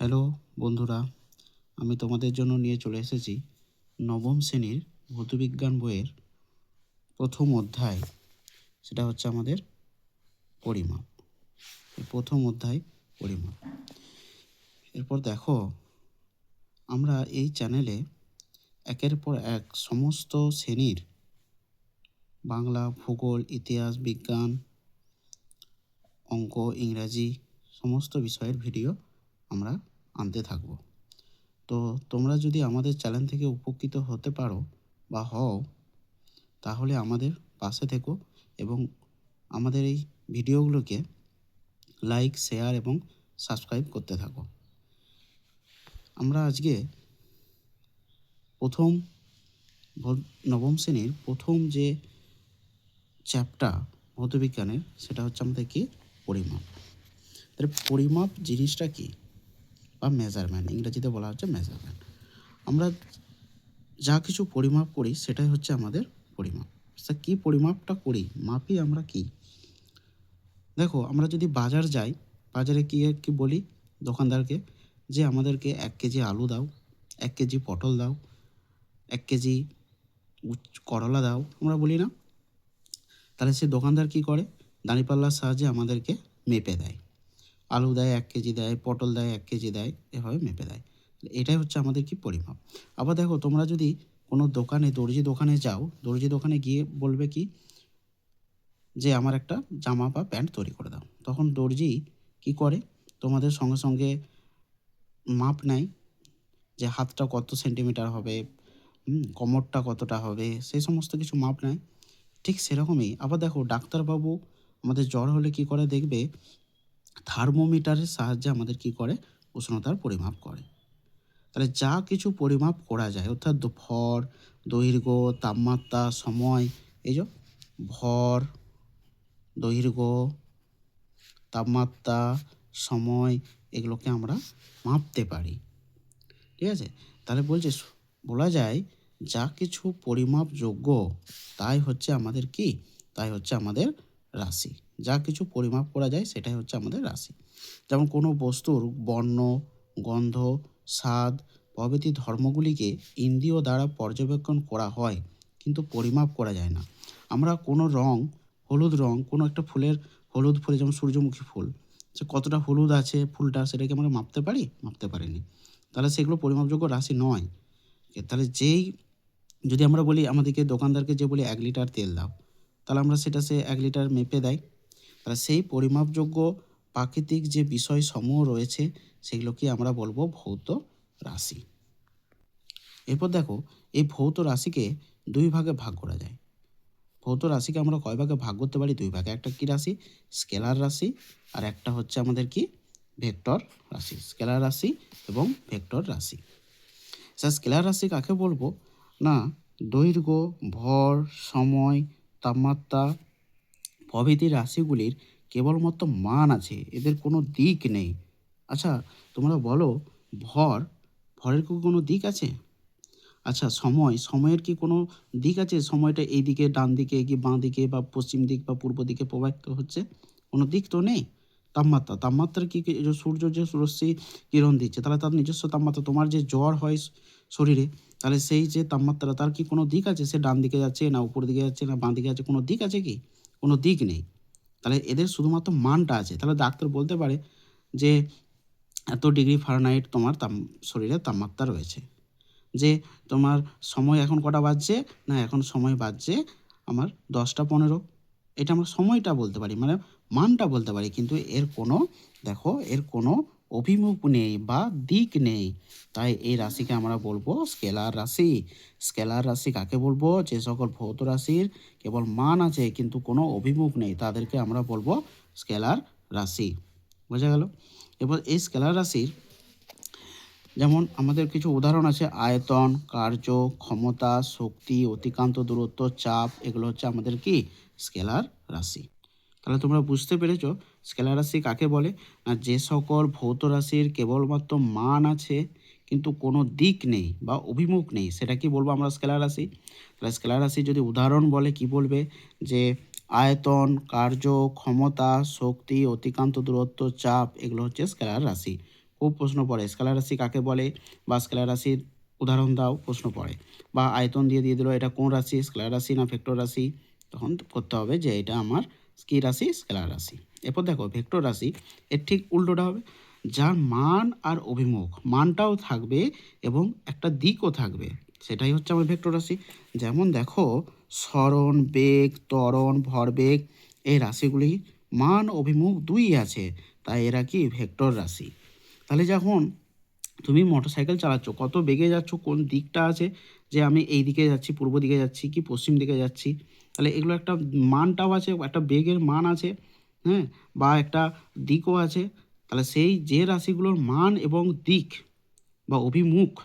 Hello বন্ধুরা, আমি তোমাদের জন্য নিয়ে চলে এসেছি নবম শ্রেণির ভৌতবিজ্ঞান বইয়ের প্রথম অধ্যায়। সেটা হচ্ছে আমাদের পরিমাপ। প্রথম অধ্যায় পরিমাপ। এরপর দেখো, আমরা এই চ্যানেলে একের পর এক সমস্ত শ্রেণির বাংলা, ভূগোল, ইতিহাস, বিজ্ঞান, অঙ্ক, ইংরাজি, সমস্ত বিষয়ের ভিডিও আমরা আনতে থাকব। তো তোমরা যদি আমাদের চ্যানেল থেকে উপকৃত হতে পারো বা হও, তাহলে আমাদের পাশে থেকো এবং আমাদের এই ভিডিওগুলোকে লাইক, শেয়ার এবং সাবস্ক্রাইব করতে থাকো। আমরা আজকে প্রথম নবম শ্রেণির প্রথম যে চ্যাপ্টার ভৌতবিজ্ঞানের, সেটা হচ্ছে আমাদের কি? পরিমাপ। তাহলে পরিমাপ জিনিসটা কি? বা মেজারমেন্ট ইংরেজিতে বলা হচ্ছে মেজারমেন্ট আমরা যা কিছু পরিমাপ করি, সেটাই হচ্ছে আমাদের পরিমাপ। তা কী পরিমাপটা করি? মাপি আমরা কি? দেখো, আমরা যদি বাজার যাই, বাজারে কি কি বলি দোকানদারকে? যে আমাদেরকে এক কেজি আলু দাও, এক কেজি পটল দাও, এক কেজি করলা দাও, আমরা বলি না। তাহলে সে দোকানদার কি করে? দাঁড়িপাল্লার সাহায্যে আমাদেরকে মেপে দেয়। আলু দেয় এক কেজি দেয়, পটল দেয় এক কেজি দেয়, এভাবে মেপে দেয়। এটাই হচ্ছে আমাদের কি পরিমাপ। আবার দেখো, তোমরা যদি কোনো দোকানে, দর্জি দোকানে যাও, দর্জি দোকানে গিয়ে বলবে কি, যে আমার একটা জামা বা প্যান্ট তৈরি করে দাও। তখন দর্জি কি করে? তোমাদের সঙ্গে সঙ্গে মাপ নেয় যে হাতটা কত সেন্টিমিটার হবে কোমরটা কতটা হবে, সেই সমস্ত কিছু মাপ নেয়। ঠিক সেরকমই। আবার দেখো, ডাক্তারবাবু আমাদের জ্বর হলে কি করে দেখবে? থার্মোমিটারের সাহায্যে আমাদের কি করে? উষ্ণতার পরিমাপ করে। তাহলে যা কিছু পরিমাপ করা যায়, অর্থাৎ ভর, দৈর্ঘ্য, তাপমাত্রা, সময়, এই যে ভর, দৈর্ঘ্য, তাপমাত্রা, সময়, এগুলোকে আমরা মাপতে পারি। ঠিক আছে? তাহলে বলছে বলা যায় যা কিছু পরিমাপযোগ্য, তাই হচ্ছে আমাদের কি? তাই হচ্ছে আমাদের রাশি। যা কিছু পরিমাপ করা যায় সেটাই হচ্ছে আমাদের রাশি। যেমন কোনো বস্তুর বর্ণ, গন্ধ, স্বাদ, প্রভৃতি ধর্মগুলিকে ইন্দ্রিয় দ্বারা পর্যবেক্ষণ করা হয়, কিন্তু পরিমাপ করা যায় না। আমরা কোনো রং, হলুদ রং, কোনো একটা ফুলের হলুদ ফুলে যেমন সূর্যমুখী ফুল, যে কতটা হলুদ আছে ফুলটা সেটাকে আমরা মাপতে পারি? মাপতে পারিনি। তাহলে সেগুলো পরিমাপযোগ্য রাশি নয়। তাহলে যেই, যদি আমরা বলি আমাদেরকে দোকানদারকে যে বলি এক লিটার তেল দাও, তাহলে আমরা সেটা সে এক লিটার মেপে দেয়। তাহলে সেই পরিমাপযোগ্য প্রাকৃতিক যে বিষয় সমূহ রয়েছে, সেগুলোকে আমরা বলব ভৌত রাশি। এরপর দেখো, এই ভৌত রাশিকে দুই ভাগে ভাগ করা যায়। ভৌত রাশিকে আমরা কয় ভাগে ভাগ করতে পারি? দুই ভাগে। একটা কি রাশি? স্কেলার রাশি। আর একটা হচ্ছে আমাদের কি? ভেক্টর রাশি। স্কেলার রাশি এবং ভেক্টর রাশি। স্যার স্কেলার রাশি কাকে বলব? না, দৈর্ঘ্য, ভর, সময়, তাপমাত্রা প্রভৃতি রাশিগুলির কেবলমাত্র মান আছে, এদের কোনো দিক নেই। আচ্ছা তোমরা বলো, ভর, ভরের কি কোনো দিক আছে? আচ্ছা সময়, সময়ের কি কোনো দিক আছে? সময়টা এই দিকে, ডান দিকে, কি বাঁ দিকে, বা পশ্চিম দিক, বা পূর্ব দিকে প্রবাহিত হচ্ছে? কোনো দিক তো নেই? তাপমাত্রা, তাপমাত্রার কি সূর্য, যে রশ্মি কিরণ দিচ্ছে, তাহলে তার নিজস্ব তাপমাত্রা, তোমার যে জ্বর হয় শরীরে, তাহলে সেই যে তাপমাত্রা, তার কি কোনো দিক আছে? সে ডান দিকে যাচ্ছে না, উপর দিকে যাচ্ছে না, বাঁ দিকে যাচ্ছে, কোনো দিক আছে কি? কোনো দিক নেই। তাহলে এদের শুধুমাত্র মানটা আছে। তাহলে ডাক্তার বলতে পারে যে, এত ডিগ্রি ফারেনহাইট তোমার তাপ শরীরে তাপমাত্রা রয়েছে। যে তোমার সময় এখন কটা বাজছে? না, এখন সময় বাজছে আমার দশটা পনেরো। এটা আমরা সময়টা বলতে পারি মানে মানটা বলতে পারি। কিন্তু এর কোনো, দেখো, এর কোনো অভিমুখ নেই বা দিক নেই। তাই এই রাশিকে আমরা বলব স্কেলার রাশি। স্কেলার রাশি কাকে বলব? যে সকল ভৌত রাশির কেবল মান আছে কিন্তু কোনো অভিমুখ নেই, তাদেরকে আমরা বলব স্কেলার রাশি। বোঝা গেল? এবার এই স্কেলার রাশির যেমন আমাদের কিছু উদাহরণ আছে, আয়তন, কার্য, ক্ষমতা, শক্তি, অতিক্রান্ত দূরত্ব, চাপ, এগুলো হচ্ছে আমাদের কি? স্কেলার রাশি। তাহলে তোমরা বুঝতে পেরেছ স্কেলার রাশি কাকে বলে? না, যে সকল ভৌত রাশির কেবলমাত্র মান আছে, কিন্তু কোনো দিক নেই বা অভিমুখ নেই, সেটা কি বলব আমরা স্কেলার রাশি? তাহলে স্কেলার রাশি যদি উদাহরণ বলে, কি বলবে? যে আয়তন, কার্য, ক্ষমতা, শক্তি, অতিক্রান্ত দূরত্ব, চাপ, এগুলো হচ্ছে স্কেলার রাশি। খুব প্রশ্ন পড়ে, স্কেলার রাশি কাকে বলে? বা স্কেলার রাশির উদাহরণ দাও, প্রশ্ন পড়ে। বা আয়তন দিয়ে দিয়ে দিল, এটা কোন রাশি? স্কেলার রাশি না ভেক্টর রাশি? তখন করতে হবে যে এটা আমার কি রাশি? স্কেলার রাশি। এরপর দেখো, ভেক্টর রাশি, এর ঠিক উল্টোটা হবে। যার মান আর অভিমুখ, মানটাও থাকবে এবং একটা দিকও থাকবে। সেটাই হচ্ছে আমার ভেক্টর রাশি। যেমন দেখো, স্মরণ, বেগ, ত্বরণ, ভরবেগ, এই রাশিগুলি মান, অভিমুখ দুই আছে। তাই এরা কি? ভেক্টর রাশি। তাহলে যখন তুমি মোটরসাইকেল চালাচ্ছ, কত বেগে যাচ্ছ, কোন দিকটা আছে? যে আমি এই দিকে যাচ্ছি, পূর্ব দিকে যাচ্ছি কি, পশ্চিম দিকে যাচ্ছি? তাহলে এগুলো একটা মানটাও আছে, একটা বেগের মান আছে হ্যাঁ? বা একটা দিকও আছে। তাহলে সেই যে রাশিগুলোর মান এবং দিক বা অভিমুখ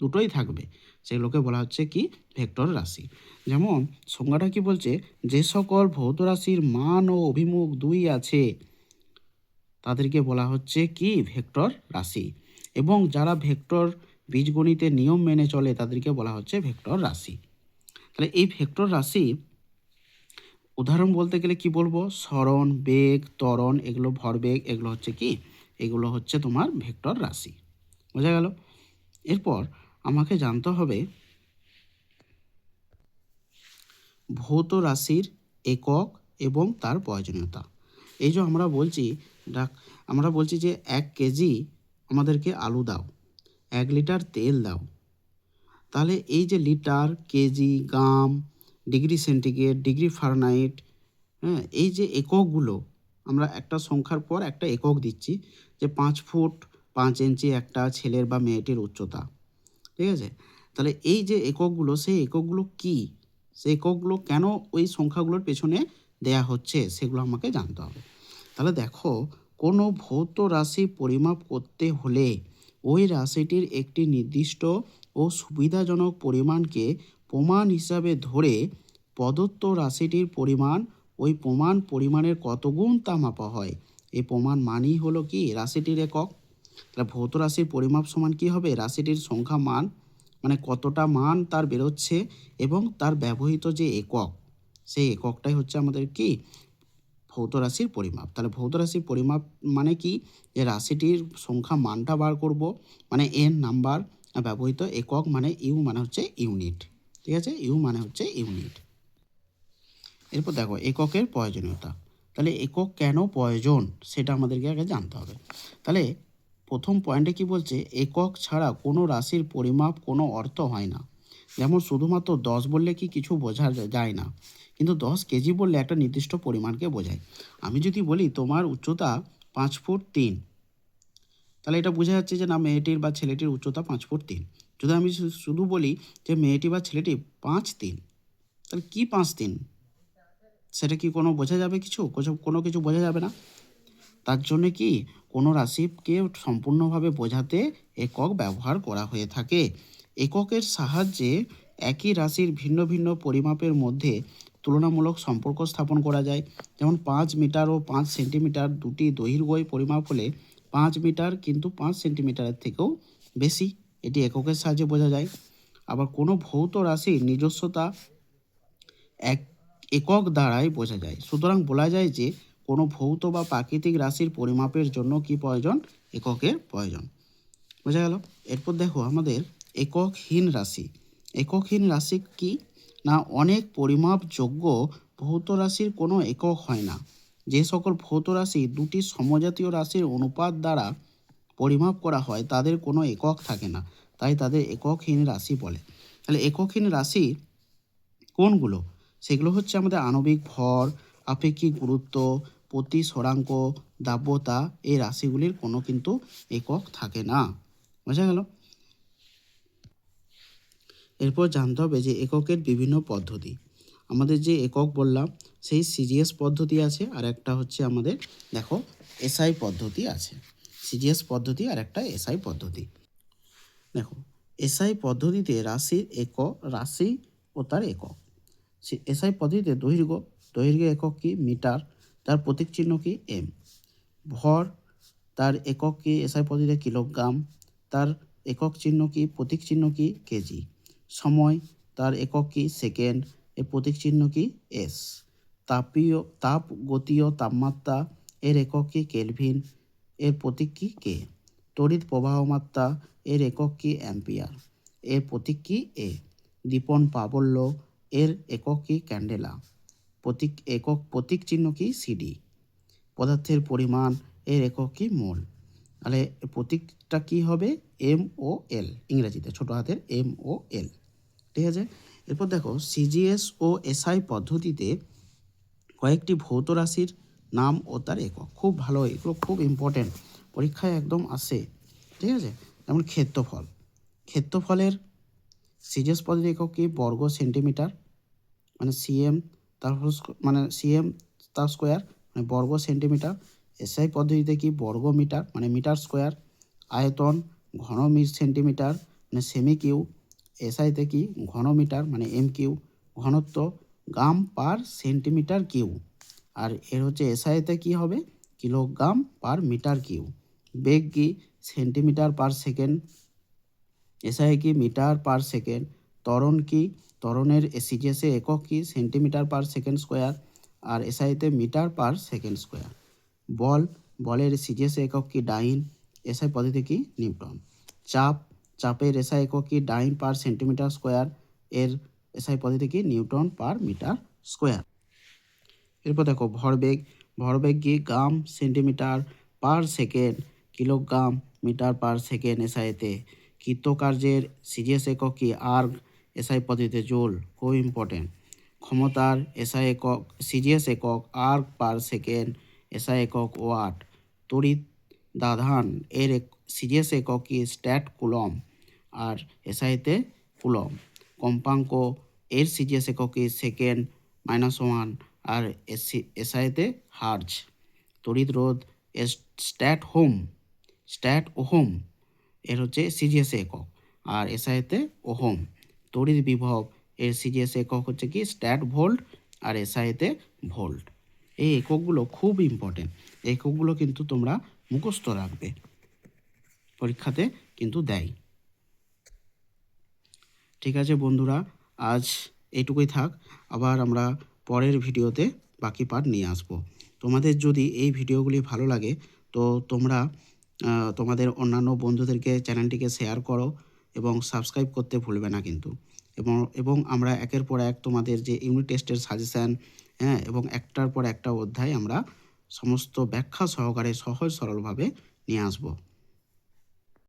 দুটোই থাকবে। সেগুলোকে বলা হচ্ছে কি? ভেক্টর রাশি। যেমন সংজ্ঞাটা কি বলছে? যে সকল ভৌত রাশির মান ও অভিমুখ দুই আছে, তাদেরকে বলা হচ্ছে কি? ভেক্টর রাশি। এবং যারা ভেক্টর বীজগণিতের নিয়ম মেনে চলে, তাদেরকে বলা হচ্ছে ভেক্টর রাশি। তাহলে এই ভেক্টর রাশি উদাহরণ বলতে গেলে কি বলব? স্মরণ, বেগ, ত্বরণ, এগুলো ভরবেগ, এগুলো হচ্ছে কি? এগুলো হচ্ছে তোমার ভেক্টর রাশি। বোঝা গেল? এরপর আমাকে জানতে হবে ভৌত রাশির একক এবং তার প্রয়োজনীয়তা। এই যে আমরা বলছি আমরা বলছি যে এক কেজি আমাদেরকে আলু দাও, এক লিটার তেল দাও। তাহলে এই যে litre, KG, gram degree centigrade, degree Fahrenheit হ্যাঁ এই যে এককগুলো, আমরা একটা সংখ্যার পর একটা একক দিচ্ছি যে পাঁচ ফুট পাঁচ ইঞ্চি একটা ছেলের বা মেয়েটির উচ্চতা, ঠিক আছে? তাহলে এই যে এককগুলো, সেই এককগুলো কি? সেই এককগুলো কেন ওই সংখ্যাগুলোর পেছনে দেয়া হচ্ছে, সেগুলো আমাকে জানতে হবে। তাহলে দেখো, কোনো ভৌত রাশি পরিমাপ করতে হলে ওই রাশিটির একটি নির্দিষ্ট ও সুবিধাজনক পরিমাণকে প্রমাণ হিসাবে ধরে প্রদত্ত রাশিটির পরিমাণ, ওই প্রমাণ পরিমাণের কত গুণ তা মাপা হয়। এই প্রমাণ মানই হলো কি? রাশিটির একক। তাহলে ভৌত রাশির পরিমাপ সমান কি হবে? রাশিটির সংখ্যা মান মানে কতটা মান তার বেরোচ্ছে এবং তার ব্যবহৃত যে একক, সেই এককটাই হচ্ছে আমাদের কি? ভৌত রাশির পরিমাপ। তাহলে ভৌত রাশির পরিমাপ মানে কি? যে রাশিটির সংখ্যা মানটা বার করব মানে এন নাম্বার ব্যবহৃত একক মানে ইউ মানে হচ্ছে ইউনিট ঠিক আছে? ইউ মানে হচ্ছে ইউনিট। এরপর দেখো, এককের প্রয়োজনীয়তা। তাহলে একক কেন প্রয়োজন? সেটা আমাদেরকে আগে জানতে হবে। তাহলে প্রথম পয়েন্টে কি বলছে? একক ছাড়া কোনো রাশির পরিমাপ, কোনো অর্থ হয় না। যেমন শুধুমাত্র দশ বললে কি কিছু বোঝা যায় না? কিন্তু দশ কেজি বললে একটা নির্দিষ্ট পরিমাণকে বোঝায়। আমি যদি বলি তোমার উচ্চতা পাঁচ ফুট তিন, তাহলে এটা বোঝা যাচ্ছে যে না, মেয়েটির বা ছেলেটির উচ্চতা পাঁচ ফুট তিন। যদি আমি শুধু বলি যে মেয়েটি বা ছেলেটি পাঁচ তিন, তাহলে কি পাঁচ তিন? সেটা কি কোনো বোঝা যাবে কিছু? কোনো কিছু বোঝা যাবে না? তার জন্য কি কোনো রাশিকে সম্পূর্ণভাবে বোঝাতে একক ব্যবহার করা হয়ে থাকে? এককের সাহায্যে একই রাশির ভিন্ন ভিন্ন পরিমাপের মধ্যে তুলনামূলক সম্পর্ক স্থাপন করা যায়। যেমন পাঁচ মিটার ও পাঁচ সেন্টিমিটার দুটি দৈর্ঘ্যই পরিমাপ হলে পাঁচ মিটার কিন্তু পাঁচ সেন্টিমিটারের থেকেও বেশি। এটি এককের সাহায্যে বোঝা যায়। আবার কোনো ভৌত রাশির নিজস্বতা এক, একক দ্বারাই বোঝা যায়। সুতরাং বলা যায় যে কোনো ভৌত বা প্রাকৃতিক রাশির পরিমাপের জন্য কি প্রয়োজন? এককের প্রয়োজন। বোঝা গেল? এরপর দেখো আমাদের এককহীন রাশি। এককহীন রাশি কি? না, অনেক পরিমাপযোগ্য ভৌত রাশির কোনো একক হয় না। যে সকল ভৌত রাশি দুটি সমজাতীয় রাশির অনুপাত দ্বারা পরিমাপ করা হয়, তাদের কোনো একক থাকে না। তাই তাদের এককহীন রাশি বলে। তাহলে এককহীন রাশি কোনগুলো? সেগুলো হচ্ছে আমাদের আণবিক ভর, আপেক্ষিক গুরুত্ব, প্রতি সরাঙ্ক দাব্যতা, এই রাশিগুলির কোনো কিন্তু একক থাকে না। বোঝা গেল? এরপর জানতে হবে যে এককের বিভিন্ন পদ্ধতি। আমাদের যে একক বললাম, সেই সিজিএস পদ্ধতি আছে আর একটা হচ্ছে আমাদের, দেখো, এসআই পদ্ধতি আছে। সিজিএস পদ্ধতি আর একটা এসআই পদ্ধতি। দেখো এসআই পদ্ধতিতে রাশির এক রাশি ও তার একক। সে এসআই পদ্ধতিতে দৈর্ঘ্য দৈর্ঘ্য একক কি? মিটার। তার প্রতীক চিহ্ন কি? এম ভর, তার একক কি? এসআই পদ্ধতিতে কিলোগ্রাম। তার একক চিহ্ন কি? প্রতীক চিহ্ন কি? কেজি। সময়, তার একক কি? সেকেন্ড। এর প্রতীক চিহ্ন কি? এস তাপীয়, তাপ গতীয় তাপমাত্রা। এর একক কি? কেলভিন। এর প্রতীক কি? কে? তড়িৎ প্রবাহমাত্রা এর একক কি? অ্যাম্পিয়ার। এর প্রতীক কি? এ। দীপন প্রাবল্য এর একক কি? ক্যান্ডেলা। প্রতীক, একক প্রতীক চিহ্ন কি? সিডি পদার্থের পরিমাণ এর একক কি? মোল। তাহলে প্রতীকটা কি হবে? এম ও এল ইংরেজিতে, ছোট হাতের এম ও এল ঠিক আছে? এরপর দেখো সিজিএস ও এসআই পদ্ধতিতে কয়েকটি ভৌত রাশির নাম ও তার একক। খুব ভালো, এগুলো খুব ইম্পর্টেন্ট পরীক্ষায় একদম আসে, ঠিক আছে? যেমন ক্ষেত্রফল। ক্ষেত্রফলের সিজেস পদ্ধতির একক কি? বর্গ সেন্টিমিটার মানে সিএম স্কো- মানে সিএম তার স্কোয়ার মানে বর্গ সেন্টিমিটার। এসআই পদ্ধতিতে কি? বর্গ মিটার মানে মিটার স্কোয়ার আয়তন, ঘন সেন্টিমিটার মানে সেমি কিউ এসআইতে কি? ঘন মিটার মানে এম কিউ ঘনত্ব গ্রাম পার সেন্টিমিটার কিউ আর এর হচ্ছে এসআইতে কি হবে? কিলোগ্রাম পার মিটার কিউ বেগ কি? Centimetre per second. এসআই কি? Metre per second. ত্বরণ কি? ত্বরণের সিজিএসে একক কি? Centimetre per second square. আর এসআইতে মিটার পার সেকেন্ড স্কোয়ার। বল, বলের সিজিএসে একক কি? ডাইন। এসআই পদ্ধতি কি? নিউটন চাপ, চাপের এসআই একক কি? Dyne per centimetre square. এর এসআই পদ্ধতি কি? Newton per metre square. এরপর দেখো ভরবেগ ভরবেগ কি? Gram centimetre per second, kilogram metre per second এসআইতে। কৃতকার্যের সিজিএস একক কি? আর্গ এসআই পদ্ধতিতে জোল, খুব ইম্পর্টেন্ট ক্ষমতার এসআই একক, সিজিএস একক, আর্গ পার সেকেন্ড এসআই একক ওয়াট। তড়িৎ দাধান এর সিজিএস একক কি? স্ট্যাট কুলম আর এসআইতে কুলম কম্পাঙ্ক, এর সিজিএস একক কি? Second minus one. আর এসি এসআইতে হার্জ। তড়িৎ রোধ স্ট্যাট হোম, স্ট্যাট ওহম, এর হচ্ছে সিজিএস একক, আর এসআইতে ওহম। তড়িৎ বিভব এর সিজিএস একক হচ্ছে কি, স্ট্যাট ভোল্ট, আর এসআইতে ভোল্ট। এই এককগুলো খুব ইম্পর্টেন্ট এককগুলো কিন্তু তোমরা মুখস্থ রাখবে। পরীক্ষাতে কিন্তু দেয়। ঠিক আছে বন্ধুরা, আজ এইটুকুই থাক। আবার আমরা পরের ভিডিওতে বাকি পার্ট নিয়ে আসব। তোমাদের যদি এই ভিডিওগুলি ভালো লাগে, তো তোমরা তোমাদের অন্যান্য বন্ধুদেরকে চ্যানেলটিকে শেয়ার করো এবং সাবস্ক্রাইব করতে ভুলবে না কিন্তু। এবং এবং আমরা একের পর এক তোমাদের যে ইউনিট টেস্টের সাজেশান হ্যাঁ এবং একটার পর একটা অধ্যায় আমরা সমস্ত ব্যাখ্যা সহকারে সহজ সরলভাবে নিয়ে আসব।